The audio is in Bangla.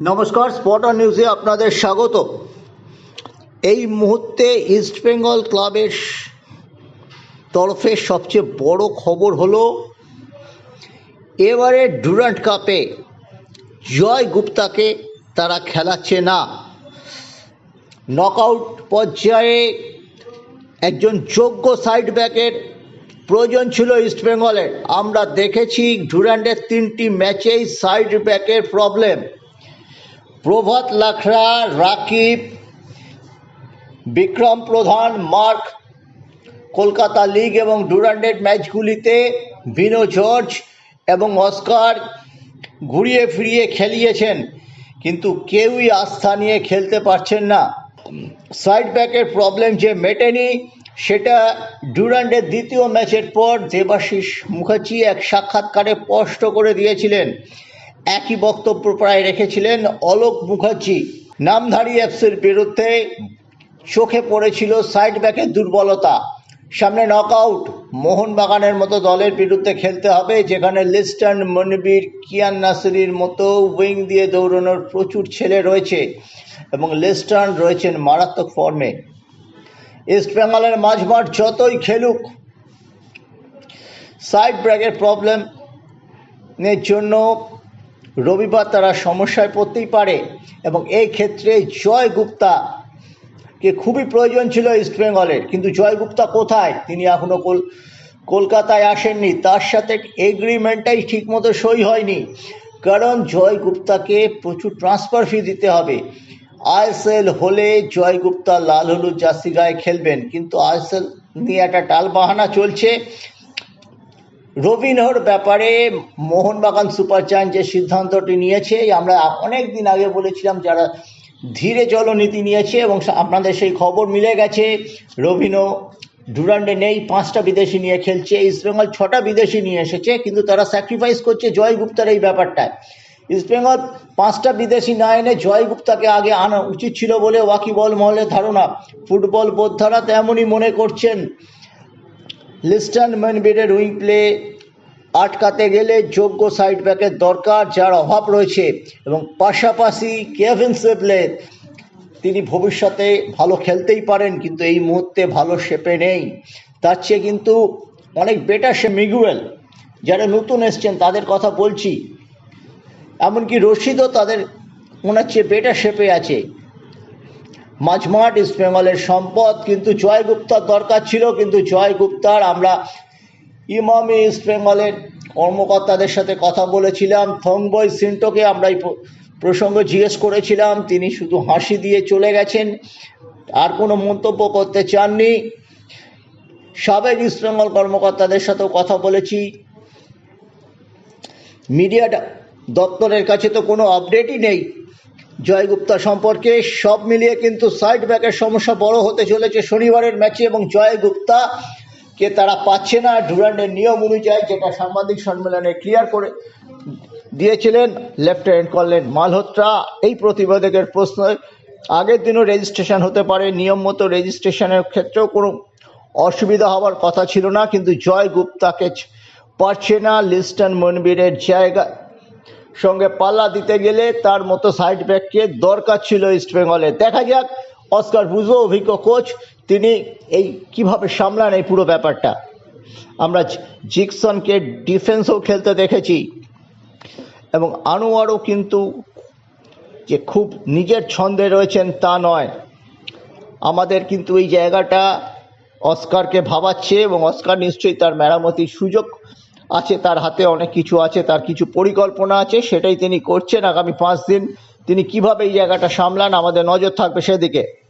নমস্কার স্পটার নিউজে আপনাদের স্বাগত। এই মুহূর্তে ইস্ট বেঙ্গল ক্লাবের তরফে সবচেয়ে বড় খবর হলো, এবারে ডুরান্ট কাপে জয় গুপ্তাকে তারা খেলাচ্ছে না। নকআউট পর্যায়ে একজন যোগ্য সাইড ব্যাকের প্রয়োজন ছিল ইস্টবেঙ্গলের আমরা দেখেছি ডুরান্ডের তিনটি ম্যাচেই সাইড ব্যাকের problem. Prabhat Lakhra, Rakib, Vikram Pradhan, Mark, Kolkata league এবং ডুরান্ডেড ম্যাচগুলিতে বিনো জর্জ এবং অস্কার ঘুরিয়ে ফিরিয়ে খেলিয়েছেন, কিন্তু কেউই আস্থা নিয়ে খেলতে পারছেন না। সাইড ব্যাকের প্রবলেম যে মেটেনি, সেটা ডুরান্ডের দ্বিতীয় ম্যাচের পর দেবাশিস মুখার্জি এক সাক্ষাৎকারে স্পষ্ট করে দিয়েছিলেন একই বক্তব্য প্রায় রেখেছিলেন অলোক মুখার্জি। নামধারী এফসির বিরুদ্ধে চোখে পড়েছিল সাইড ব্যাকের দুর্বলতা। সামনে নক আউট মোহনবাগানের মতো দলের বিরুদ্ধে খেলতে হবে, যেখানে লিস্টন মনবীর, কিয়ান নাসিরির মতো উইং দিয়ে দৌড়ানোর প্রচুর ছেলে রয়েছে এবং লিস্টন রয়েছেন মারাত্মক ফর্মে। ইস্ট বেঙ্গলের মাঝমাঠ যতই খেলুক, সাইড ব্রেকের প্রবলেমের জন্য রবিবার তারা সমস্যায় পড়তেই পারে এবং এই ক্ষেত্রে জয় গুপ্তা কে খুবই প্রয়োজন ছিল ইস্টবেঙ্গলের কিন্তু জয় গুপ্তা কোথায়? তিনি এখনও কল কলকাতায় আসেননি। তার সাথে এগ্রিমেন্টটাই ঠিকমতো সই হয়নি। কারণ জয় গুপ্তাকে প্রচুর ট্রান্সফার ফি দিতে হবে। আইএসএল হলে জয় গুপ্তা লাল হলুদ জার্সি গায়ে খেলবেন। কিন্তু আইএসএল নিয়ে একটা টাল বাহানা চলছে। রবিনহর ব্যাপারে মোহনবাগান সুপার জায়ান্ট যে সিদ্ধান্তটি নিয়েছে আমরা অনেক দিন আগে বলেছিলাম যারা ধীরে চলো নীতি নিয়েছে এবং আপনাদের সেই খবর মিলে গেছে রবিনো ডুরান্ডে নেই, পাঁচটা বিদেশি নিয়ে খেলছে ইস্টবেঙ্গল ছটা বিদেশি নিয়ে এসেছে, কিন্তু তারা স্যাক্রিফাইস করছে জয় গুপ্তার এই ব্যাপারটায়। ইস্টবেঙ্গল পাঁচটা বিদেশি না এনে জয় গুপ্তাকে আগে আনা উচিত ছিল বলে ওয়াকিবল মহলের ধারণা, ফুটবল বোদ্ধারা তেমনই মনে করছেন। লিস্টন ম্যানবিডের উইং প্লে আটকাতে গেলে যোগ্য সাইড ব্যাকের দরকার, যার অভাব রয়েছে। এবং পাশাপাশি কেভিন সেবলের, তিনি ভবিষ্যতে ভালো খেলতেই পারেন, কিন্তু এই মুহূর্তে ভালো শেপে নেই। তার চেয়ে কিন্তু অনেক বেটার সে মিগুয়েল, যারা নতুন এসছেন, তাদের কথা বলছি। এমনকি রশিদও তাদের, ওনার চেয়ে বেটার শেপে আছে। মাঝমাঠ ইস্ট বেঙ্গলের সম্পদ, কিন্তু জয় গুপ্তার দরকার ছিল, কিন্তু জয় গুপ্তার আমরা ইমামি ইস্ট বেঙ্গলের কর্মকর্তাদের সাথে কথা বলেছিলাম, থংবই সিন্টোকে আমরা এই প্রসঙ্গ জিজ্ঞেস করেছিলাম, তিনি শুধু হাসি দিয়ে চলে গেছেন, আর কোনো মন্তব্য করতে চাননি। সাবেক ইস্ট বেঙ্গল কর্মকর্তাদের সাথেও কথা বলেছি। মিডিয়া দপ্তরের কাছে তো কোনো আপডেটই নেই। জয় গুপ্তা সম্পর্কে সব মিলিয়ে কিন্তু সাইড ব্যাকের সমস্যা বড় হতে চলেছে শনিবারের ম্যাচে এবং জয় গুপ্তা কে তারা পাচ্ছে না। ডুরান্ডের নিয়ম অনুযায়ী যেটা সাংবাদিক সম্মেলনে ক্লিয়ার করে দিয়েছিলেন লেফটেন্যান্ট কর্নেল মালহোত্রা, এই প্রতিবেদকের প্রশ্ন আগের দিনও রেজিস্ট্রেশন হতে পারে, নিয়ম মতো রেজিস্ট্রেশনের ক্ষেত্রেও কোনো অসুবিধা হওয়ার কথা ছিল না, কিন্তু জয় গুপ্তাকে পারছে না। লিস্টন মনবীরের জায়গা সঙ্গে পাল্লা দিতে গেলে তার মতো সাইড ব্যাককে দরকার ছিল ইস্টবেঙ্গলে দেখা যাক অস্কার বুঝো অভিজ্ঞ কোচ তিনি এই কীভাবে সামলান এই পুরো ব্যাপারটা? আমরা জিকসনকে ডিফেন্সও খেলতে দেখেছি। এবং আনোয়ারও কিন্তু যে খুব নিজের ছন্দে রয়েছেন তা নয়। আমাদের কিন্তু এই জায়গাটা অস্কারকে ভাবাচ্ছে এবং অস্কার নিশ্চয়ই তার মেরামতির সুযোগ আছে, তার হাতে অনেক কিছু আছে, তার কিছু পরিকল্পনা আছে, সেটাই তিনি করছেন। আগামী পাঁচ দিন তিনি কীভাবে এই জায়গাটা সামলান, আমাদের নজর থাকবে সেদিকে।